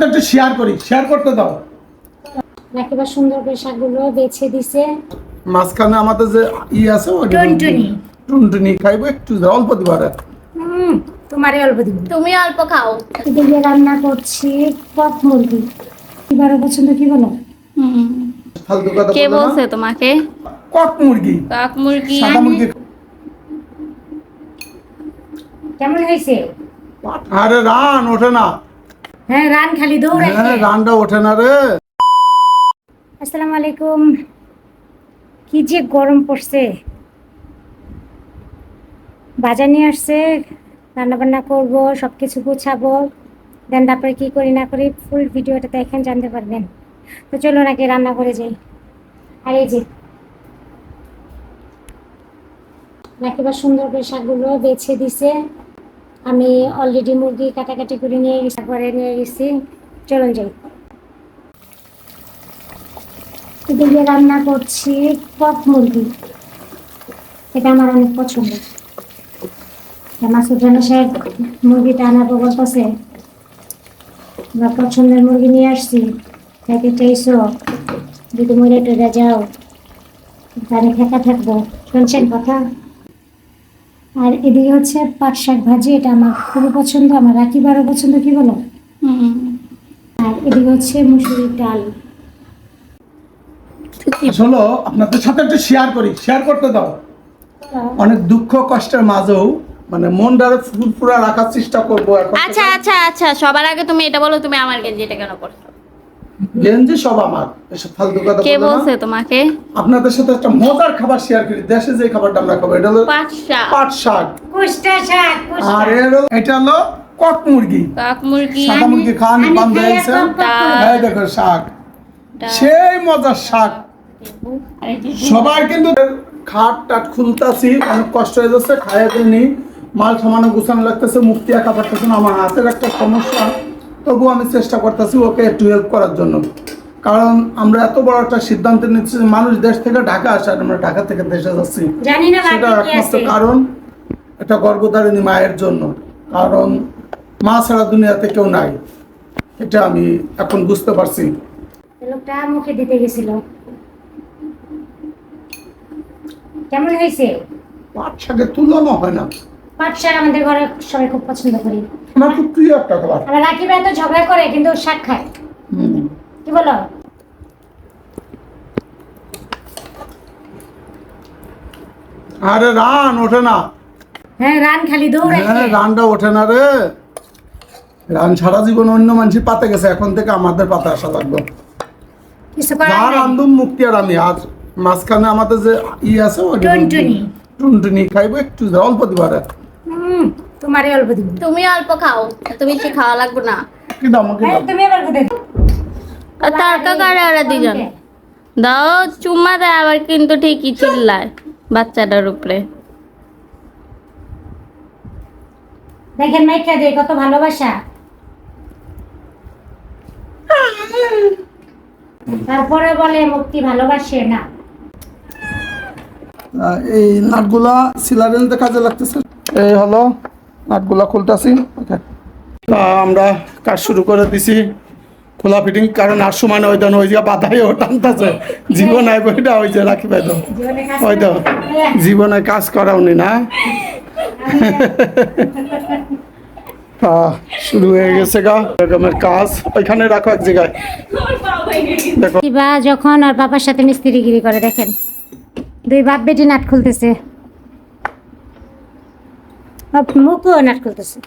সাথে একটু শেয়ার করি শেয়ার করতে দাও। একেবারে সুন্দর করে শাকগুলো বেছে দিছে। মাঝখানে আমাদের যে ই আছে টুনটুনি। টুনটুনি খাইবো একটু অল্প দিবার হুম তোমারই অল্প দিব। তুমি অল্প খাও। এদিকে রান্না করছি পপ মুরগি। এবারও পছন্দ কি বলো? কে বলছে তোমাকে? কক মুরগি। কাক মুরগি। সাদা মুরগি। কেমন হয়েছে? আরে রান ওঠে না। হ্যাঁ রান খালি দৌড়াই হ্যাঁ রানটা ওঠে না রে। আসসালামু আলাইকুম। কি যে গরম পড়ছে। বাজার নিয়ে আসছে রান্না বান্না করব সব কিছু গুছাবো। দেন তারপরে কি করি না করি ফুল ভিডিওটা দেখেন জানতে পারবেন। তো চলো নাকি রান্না করে যাই। আর এই যে একেবারে সুন্দর করে শাকগুলো বেছে দিছে। আমি অলরেডি মুরগি কাটাকাটি করে নিয়ে গেছি করে নিয়ে গেছি, চলুন যাই। এদিকে রান্না করছি পপ মুরগি। এটা আমার অনেক পছন্দ। মাসুদ রানা সাহেব মুরগিটা আনাবো বলতেছে বা পছন্দের মুরগি নিয়ে আসছি। প্যাকেটটা এসো যদি মরে টেরে যাও, তাহলে ফেঁকা থাকব। শুনছেন কথা? আর এদিকে হচ্ছে পাট শাক ভাজি এটা আমার খুবই পছন্দ আমার রাখিবারও পছন্দ কি বলো? আর এদিকে হচ্ছে মুসুরির ডাল। শোনো আপনাদের সাথে একটু শেয়ার করি শেয়ার করতে দাও। অনেক দুঃখ কষ্টের মাঝেও মানে মনটারে ফুরফুরা রাখার চেষ্টা করব এখন। আচ্ছা আচ্ছা আচ্ছা সবার আগে তুমি এটা বলো তুমি আমার গেঞ্জিটা কেন পরছো গেঞ্জি সব আমার। এসব ফালতু কথা কে বলছে তোমাকে? আপনাদের সাথে একটা মজার খাবার শেয়ার করি। দেশে যে খাবারটা আমরা খাব এটা হলো পাট শাক। কুষ্টা শাক আর হলো- এটা হলো কক মুরগি। কাক মুরগি। সাদা মুরগি খান বান্ধ হয়েছে। এই দেখো শাক। সেই মজার শাক। আর সবার কিন্তু খাট টাট খুলতাছি অনেক কষ্ট হয়ে যাচ্ছে খাইয়ে মাল সামান্য গুছানো লাগতেছে মুক্তি একা পারতেছে আমার হাতের একটা সমস্যা। তবু আমি চেষ্টা করতেছি ওকে একটু হেল্প করার জন্য। কারণ আমরা এত বড় একটা সিদ্ধান্ত নিচ্ছি মানুষ দেশ থেকে ঢাকা আসে আর আমরা ঢাকা থেকে দেশে যাচ্ছি। সেটা একমাত্র কারণ এটা গর্ভধারিণী মায়ের জন্য। কারণ মা ছাড়া দুনিয়াতে কেউ নাই। এটা আমি এখন বুঝতে পারছি। লোকটা মুখে দিতে গেছিল। কেমন হয়েছে? শাকের তুলনা হয় না। পাট শাক আমাদের ঘরে সবাই খুব পছন্দ করি। খুব প্রিয় একটা খাবার আমার রাখি ভাই তো ঝগড়া করে কিন্তু শাক খায়। কি বলো? আরে রান ওঠে না। হ্যাঁ রান খালি দৌড়াই হ্যাঁ রানটা ওঠে না রে। রান সারা জীবন অন্য মানুষের পাতে গেছে এখন থেকে আমাদের পাতে আসা লাগবে। নাই। রান্ধুম মুক্তি আর আমি আর মাঝখানে আমাদের যে ই আছে টুনটুনি। টুনটুনি। খাইবো একটু অল্প দিবার। হুম তোমারই অল্প দিব। তুমি অল্প খাও এত বেশি খাওয়া লাগবে না। কি দাও আমাকে দাও। তুমি এবার কোথায় আর তর্কা করে ওরা দুজন দাও চুম্মা দেয় আবার কিন্তু ঠিকই চিল্লায় বাচ্চাটার উপরে। দেখেন মাইকা দে কত ভালোবাসা। তারপরে বলে মুক্তি ভালোবাসে না। এই নাটগুলা সিলারেন্সে কাজে লাগতেছে। এই হলো নাটগুলা খুলতেছি। ওকে। তা আমরা কাজ শুরু করে দিছি। খোলা ফিটিং কারণ আর সময় ওই দেন ওই যে বাধাই ও টানতেছে। জীবন আইব এটা ওই যে রাখি পাই কাজ ওই করে- জীবনে কাজ করাওনি না? তা শুরু হয়ে গেছে গা। এরকমের কাজ। ওইখানে রাখো এক জায়গায়। দেখো। বা যখন আর বাবার সাথে মিস্ত্রিগিরি করে দেখেন। দুই বাপ বেটি নাট খুলতেছে। মুখও নাট খুলতেছে